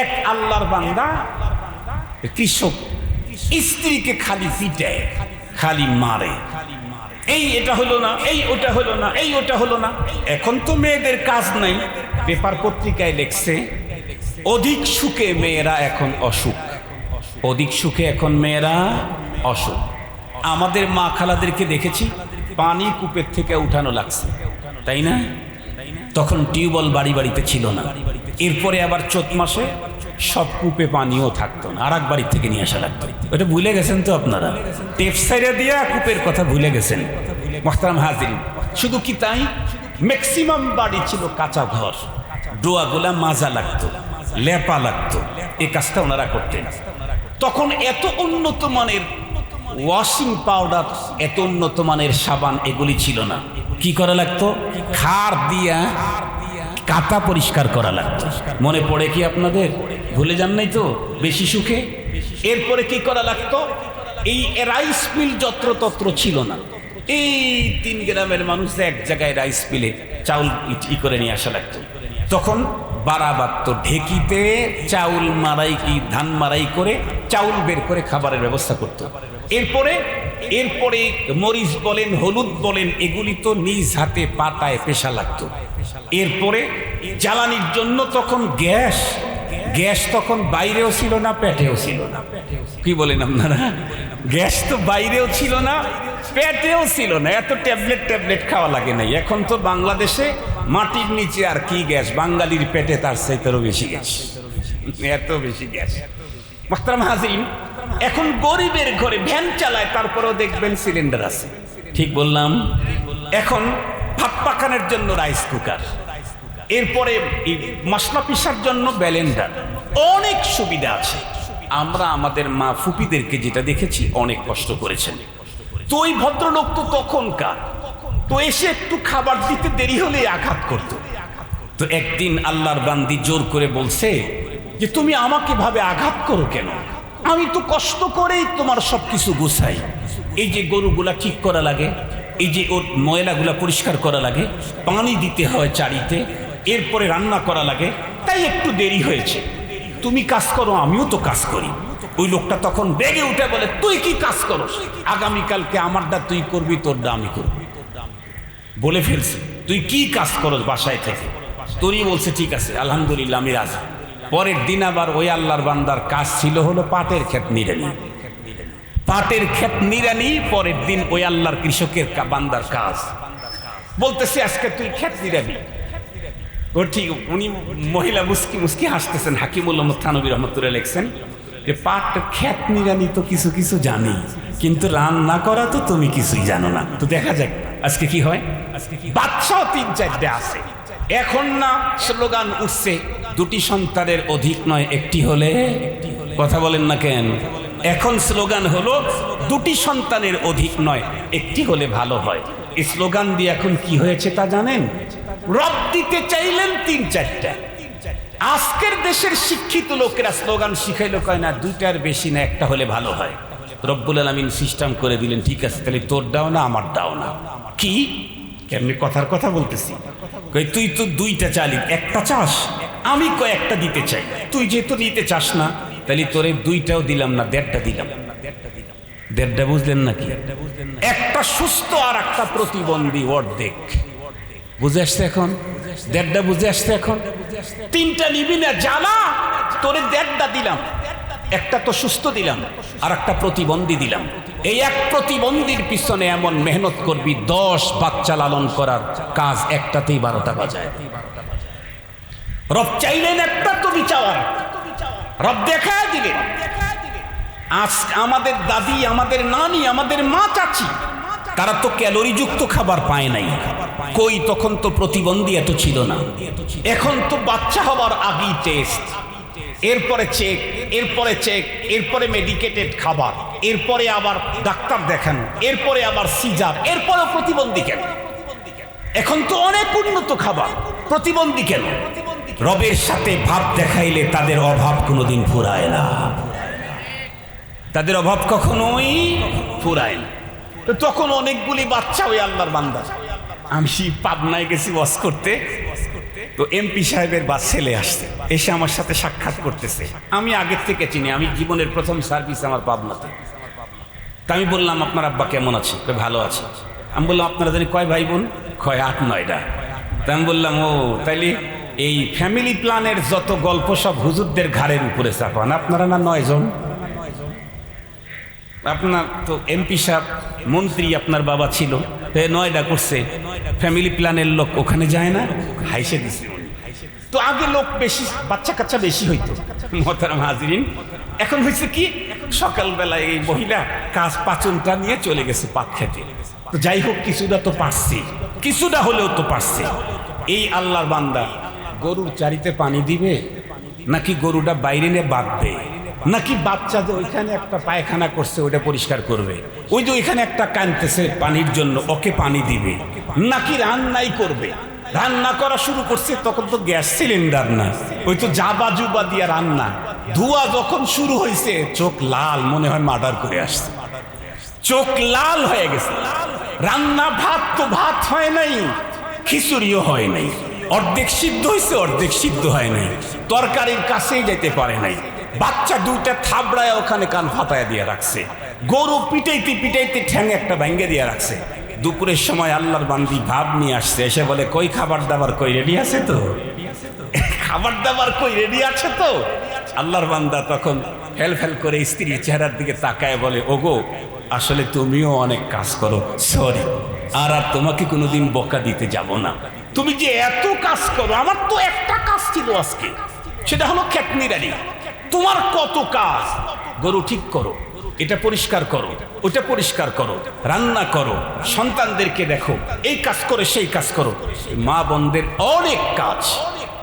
এক আল্লাহর বান্দা কৃষক। স্ত্রীকে খালি পিটে, খালি মারে। এই এটা হলো না, এই ওটা হলো না, এই ওটা হলো না। এখন তো মেয়েদের কাজ নাই। পেপার পত্রিকায় লেখছে, অধিক সুখে মেয়েরা এখন অসুখ। অধিক সুখে এখন মেয়েরা অসুখ। আমাদের মা খালাদেরকে দেখেছি, পানি কূপের থেকে উঠানো লাগছে। তাই না? তখন টিউবওয়েল বাড়ি বাড়িতে ছিল না। এরপরে আবার চোদ্দ মাসে সব কূপে পানিও থাকতো না। আর এক বাড়ির থেকে নিয়ে আসা লাগতো। ওটা ভুলে গেছেন তো আপনারা? টেপ সাইডে দিয়ে কূপের কথা ভুলে গেছেন। মোহতারাম হাজির শুধু কি তাই? ম্যাক্সিমাম বাড়ি ছিল কাঁচা ঘর। ডোয়াগুলা মাজা লাগতো, লেপা লাগতো। এই কাজটা ওনারা করতেন। তখন এত উন্নত মানের ওয়াশিং পাউডার এত উন্নত মানের সাবান, এগুলি ছিল না। কি করা লাগতো? খার দিয়া কাতা পরিষ্কার করা লাগতো। মনে পড়ে কি আপনাদের? ভুলে যান নাই তো? বেশি সুখে? এরপরে কি করা লাগতো? এই রাইস মিল যত্রতত্র ছিল না। এই তিন গ্রামের মানুষ এক জায়গায় রাইস মিলে চাউল ই- করে নিয়ে আসা লাগতো। তখন বারাবাত্ত ঢেকিতে চাউল মারাই কি ধান মারাই করে চাউল বের করে খাবারের ব্যবস্থা করত। এরপরে এরপরে মরিচ বলেন, হলুদ বলেন, এগুলি তো নিজ হাতে পাতায় পেশা লাগতো। এরপরে জ্বালানির জন্য তখন গ্যাস গ্যাস তখন বাইরেও ছিল না, পেটেও ছিল না। কি বলেন আপনারা? গ্যাস তো বাইরেও ছিল না, পেটেও ছিল না। এত ট্যাবলেট ট্যাবলেট খাওয়া লাগে নাই। এখন তো বাংলাদেশে মাটির নিচে আর কি গ্যাস? বাঙালির পেটে তার চাইতেও বেশি গ্যাস। এত বেশি গ্যাস। এখন গরিবের ঘরে ভ্যান চালায় তারপরেও দেখবেন সিলিন্ডার আছে। ঠিক বললাম। এখন ভাত পাকানোর জন্য রাইস কুকার। এরপরে মশলা পিসার জন্য ব্যালেন্ডার। অনেক সুবিধা আছে। আমরা আমাদের মা ফুপিদেরকে যেটা দেখেছি অনেক কষ্ট করেছেন। তো ওই ভদ্রলোক তো তখনকার। তো এসে একটু খাবার দিতে দেরি হলে আঘাত করতো। তো একদিন আল্লাহর বান্দি জোর করে বলছে যে তুমি আমাকে ভাবে আঘাত করো কেন? আমি তো কষ্ট করেই তোমার সব কিছু গুছাই। এই যে গরুগুলা ঠিক করা লাগে, এই যে ওর ময়লাগুলা পরিষ্কার করা লাগে, পানি দিতে হয় চারিতে, এরপরে রান্না করা লাগে, তাই একটু দেরি হয়েছে। তুমি কাজ করো, আমিও তো কাজ করি। ওই লোকটা তখন বেগে উঠে বলে, তুই কি কাজ করো আগামীকালকে আমারটা তুই করবি, তোরটা আমি করব। বলে ফেলছে, তুই কি কাজ করো বাসায় থেকে? তোরই বলছে, ঠিক আছে, আলহামদুলিল্লাহ, আমি রাজি। পরের দিন আবার ওই আল্লাহর বান্দার কাজ ছিল হলো পাটের ক্ষেত নিরানি পাটের ক্ষেত নিরানি পরের দিন ওই আল্লাহর কৃষকের বান্দার কাজ। বলতেছে, আজকে তুই ক্ষেত নিরাবি ও ঠিক, উনি মহিলা মুস্কি মুস্কি হাসতেছেন। হাকিমুল্লাহ থানবী রহমতুল্লাহ লেখছেন যে, পাট ক্ষেত নিরানি তো কিছু কিছু জানি, কিন্তু রান্না করা তো তুমি কিছুই জানো না। তো দেখা যাক, আজকে কি হয়? আজকে কি তিন চারটে আছে। এখন না, স্লোগান উঠছে দুটি সন্তানের অধিক নয়, একটি হলে? কথা বলেন না কেন? এখন স্লোগান হলো, দুটি সন্তানের অধিক নয়, একটি হলে ভালো হয়। এই স্লোগান দিয়ে এখন কি হয়েছে তা জানেন? রব দিতে চাইলেন তিন চারটা। আজকের দেশের শিক্ষিত লোকেরা স্লোগান শিখাইলো কয়, না, দুইটার বেশি না, একটা হলে ভালো হয়। রব্বুল আলমিন সিস্টেম করে দিলেন, ঠিক আছে, তাহলে তোর দাও না, আমার দাও না। কি? কেমনি কথার কথা বলতেছি? তুই তো দুইটা চালি, একটা চাস? আমি কয়েকটা দিতে চাই। তুই যেহেতু নিতে চাস না, তাহলে তোরে দুইটাও দিলাম না, দেড়টা দিলাম। দেড়টা বুঝলেন নাকি? একটা সুস্থ আর একটা প্রতিবন্ধী অর্ধেক। বুঝে আসছে এখন? দেড়টা বুঝে আসছে এখন? তিনটা নিবি না, জ্বালা! তোরে দেড়টা দিলাম। একটা তো সুস্থ দিলাম, আর একটা প্রতিবন্ধী দিলাম। এই এক প্রতিবন্ধীর পিছনে এমন মেহনত করবি, দশ বাচ্চা লালন করার কাজ একটাতেই বারোটা বাজায়। রব চাইলেন একটা তো বিচার। রব দেখা দিলেন। আজ আমাদের দাদি, আমাদের নানি, আমাদের মা চাচি, তারা তো ক্যালোরিযুক্ত খাবার পায় নাই। কই, তখন তো প্রতিবন্ধী এত ছিল না। এখন তো বাচ্চা হওয়ার আগেই টেস্ট এরপরে চেক এরপরে চেক এরপরে মেডিকেটেড খাবার, এরপরে আবার ডাক্তার দেখানো, এরপরে আবার সিজার এরপরে প্রতিবন্ধী কেন? এখন তো অনেক উন্নত খাবার। প্রতিবন্ধী কেন? রবের সাথে ভাব দেখাইলে তাদের অভাব কোনোদিন ফুরায় না। তাদের অভাব কখনোই ফুরায় না। তো তখন অনেকগুলি বাচ্চা ওই আল্লাহর বান্দা। আমি সেই পাবনায় গেছি ওয়াশ করতে। তো এমপি সাহেবের বা ছেলে আসছে, এসে আমার সাথে সাক্ষাৎ করতেছে। আমি আগের থেকে চিনি, আমি জীবনের প্রথম সার্ভিস আমার পাবনাতে। তা আমি বললাম, আপনার আব্বা কেমন আছে? ভালো আছে। আমি বললাম, আপনারা জানি কয় ভাই বোন? কয় আট, নয়টা। তা আমি বললাম, ও, তাইলে এই ফ্যামিলি প্ল্যানের যত গল্প সব হুজুরদের ঘাড়ের উপরে চাপান। আপনারা না নয়জন? আপনার তো এমপি সাহেব, মন্ত্রী আপনার বাবা ছিল। নয়ডা করছে। ফ্যামিলি প্ল্যানের লোক ওখানে যায় না, হাইসে দিছে। তো আগে লোক বেশি, বাচ্চা কাচ্চা বেশি হইতো। মহতারাম হাজিরিন, এখন হয়েছে কি? সকালবেলায় এই মহিলা কাজ পাচনটা নিয়ে চলে গেছে পাক খেতে। তো যাই হোক, কিছুটা তো পারছে। কিছুটা হলেও তো পারছে। এই আল্লাহর বান্দা গরুর চারিতে পানি দিবে? নাকি গরুটা বাইরে নিয়ে বাঁধবে? নাকি বাচ্চা যে ওইখানে একটা পায়খানা করছে ওটা পরিষ্কার করবে? ওই যে ওইখানে একটা কানতেছে পানির জন্য, ওকে পানি দিবে। নাকি রান্নাই করবে? রান্না করা শুরু করছে, তখন তো গ্যাস সিলিন্ডার না। ওই তো জাবা জুবা দিয়া রান্না। ধোয়া যখন শুরু হয়েছে চোখ লাল, মনে হয় মার্ডার করে আসছে। চোখ লাল হয়ে গেছে। রান্না ভাত তো ভাত হয় নাই, খিচুড়িও হয় নাই। অর্ধেক সিদ্ধ হয়েছে অর্ধেক সিদ্ধ হয় নাই। তরকারির কাছেই যেতে পারে নাই। বাচ্চা দুইটা থাবড়ায় ওখানে কান ফাটায় দিয়ে রাখছে। গরু পিটাইতে পিটাইতে ঠ্যাঙে একটা ব্যাঙ্গে দিয়ে রাখছে। দুপুরের সময় আল্লাহর বান্দি ভাব নিয়ে আসছে, এসে বলে, কই খাবার দাবার, কই রেডি আছে তো? খাবার দাবার, কই রেডি আছে তো? আল্লাহর বান্দা তখন ফেল ফেল করে স্ত্রীর চেহারার দিকে তাকায় বলে, ওগো, আসলে তুমিও অনেক কাজ করো। সরি, আর আর তোমাকে কোনোদিন বকা দিতে যাব না। তুমি যে এত কাজ করো, আমার তো একটা কাজ ছিল আজকে। সেটা হলো খেতনিরানি তোমার কত কাজ? গরু ঠিক করো, এটা পরিষ্কার করো, ওটা পরিষ্কার করো, রান্না করো, সন্তানদেরকে দেখো, এই কাজ করে, সেই কাজ করো। মা বন্ধের অনেক কাজ।